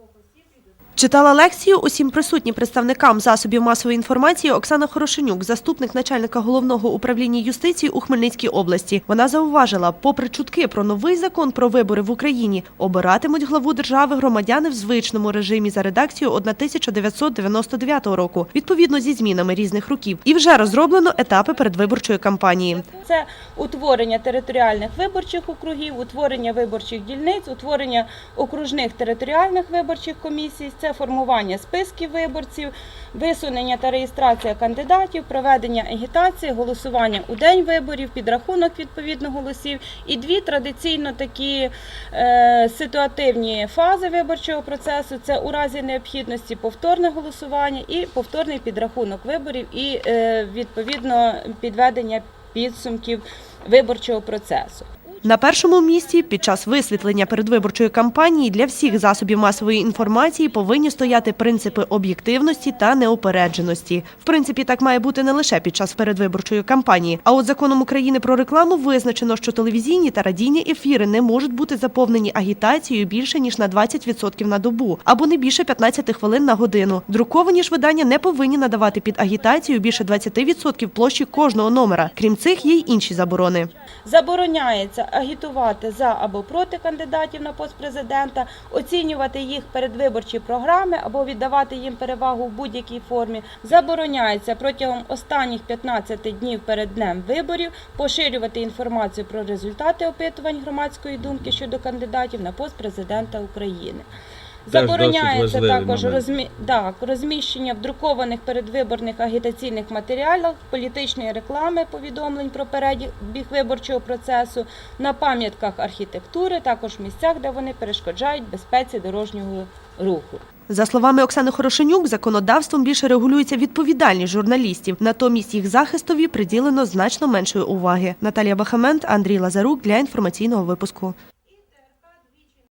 двох осіб Читала лекцію усім присутнім представникам засобів масової інформації Оксана Хорошенюк, заступник начальника головного управління юстиції у Хмельницькій області. Вона зауважила, попри чутки про новий закон про вибори в Україні, обиратимуть главу держави громадяни в звичному режимі за редакцією 1999 року, відповідно зі змінами різних років. І вже розроблено етапи передвиборчої кампанії. Це утворення територіальних виборчих округів, утворення виборчих дільниць, утворення окружних територіальних виборчих комісій, це формування списків виборців, висунення та реєстрація кандидатів, проведення агітації, голосування у день виборів, підрахунок відповідно голосів і дві традиційно такі е, ситуативні фази виборчого процесу. Це у разі необхідності повторне голосування і повторний підрахунок виборів і е, відповідно підведення підсумків виборчого процесу. На першому місці під час висвітлення передвиборчої кампанії для всіх засобів масової інформації повинні стояти принципи об'єктивності та неупередженості. В принципі, так має бути не лише під час передвиборчої кампанії. А от законом України про рекламу визначено, що телевізійні та радійні ефіри не можуть бути заповнені агітацією більше ніж на 20% на добу або не більше 15 хвилин на годину. Друковані ж видання не повинні надавати під агітацію більше 20% площі кожного номера. Крім цих, є й інші заборони. Забороняється агітувати за або проти кандидатів на пост президента, оцінювати їх передвиборчі програми або віддавати їм перевагу в будь-якій формі. Забороняється протягом останніх 15 днів перед днем виборів поширювати інформацію про результати опитувань громадської думки щодо кандидатів на пост президента України. Забороняється також розмі... так, розміщення в друкованих передвиборних агітаційних матеріалах, політичної реклами, повідомлень про перебіг виборчого процесу, на пам'ятках архітектури, також в місцях, де вони перешкоджають безпеці дорожнього руху. За словами Оксани Хорошенюк, законодавством більше регулюється відповідальність журналістів. Натомість їх захистові приділено значно меншої уваги. Наталія Бахамент, Андрій Лазарук для інформаційного випуску.